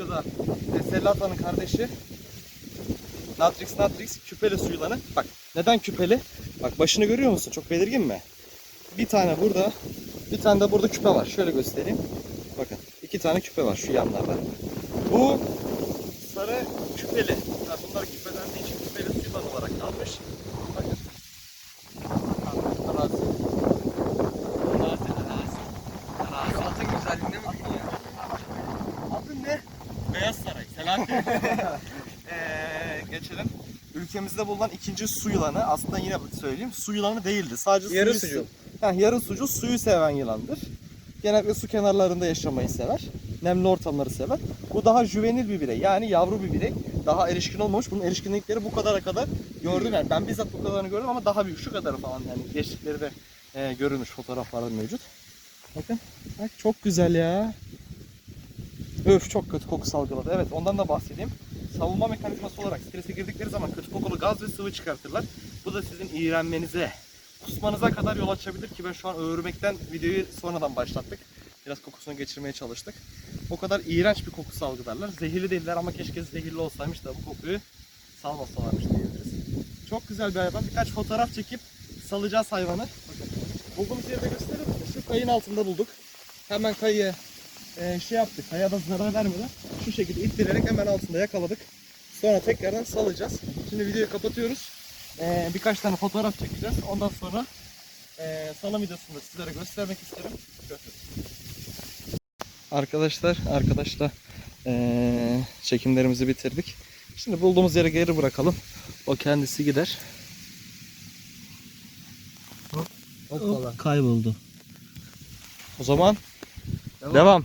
videoda e, kardeşi Natrix Natrix küpeli su yılanı. Bak neden küpeli? Bak başını görüyor musun? Çok belirgin mi? Bir tane burada, bir tane de burada küpe var. Şöyle göstereyim. Bakın iki tane küpe var şu yanlarda. Bu sarı küpeli. Eee geçelim. Ülkemizde bulunan ikinci su yılanı aslında yine söyleyeyim su yılanı değildi. Sadece Yarı suyu, sucu. Heh, yarı sucu suyu seven yılandır. Genellikle su kenarlarında yaşamayı sever. Nemli ortamları sever. Bu daha juvenil bir birey. Yani yavru bir birey. Daha erişkin olmamış. Bunun erişkinlikleri bu kadara kadar gördüm. Yani ben bizzat bu kadarını gördüm ama daha büyük. Şu kadarı falan yani. Geçtikleri de e, görülmüş fotoğraflarda mevcut. Bakın. Bak çok güzel ya. Öf çok kötü koku salgıladı. Evet ondan da bahsedeyim. Savunma mekanizması olarak strese girdikleri zaman kötü kokulu gaz ve sıvı çıkartırlar. Bu da sizin iğrenmenize, kusmanıza kadar yol açabilir ki ben şu an öğürmekten videoyu sonradan başlattık. Biraz kokusunu geçirmeye çalıştık. O kadar iğrenç bir koku salgılarlar. Zehirli değiller ama keşke zehirli olsaymış da bu kokuyu salmasalarmış diyebiliriz. Çok güzel bir hayvan. Birkaç fotoğraf çekip salacağız hayvanı. Bakın. Bulduğumuz yeri de gösterir misin? Şu kayın altında bulduk. Hemen kayıya e, şey yaptık. Kayada zarar vermeden şu şekilde ittirerek hemen altında yakaladık. Sonra tekrardan salacağız. Şimdi videoyu kapatıyoruz. E, birkaç tane fotoğraf çekeceğiz. Ondan sonra e, salım videosunu da sizlere göstermek isterim. Görüşürüz. Arkadaşlar, arkadaşlar e, çekimlerimizi bitirdik. Şimdi bulduğumuz yere geri bırakalım. O kendisi gider. Hoppala. Kayboldu. O zaman Devam. devam.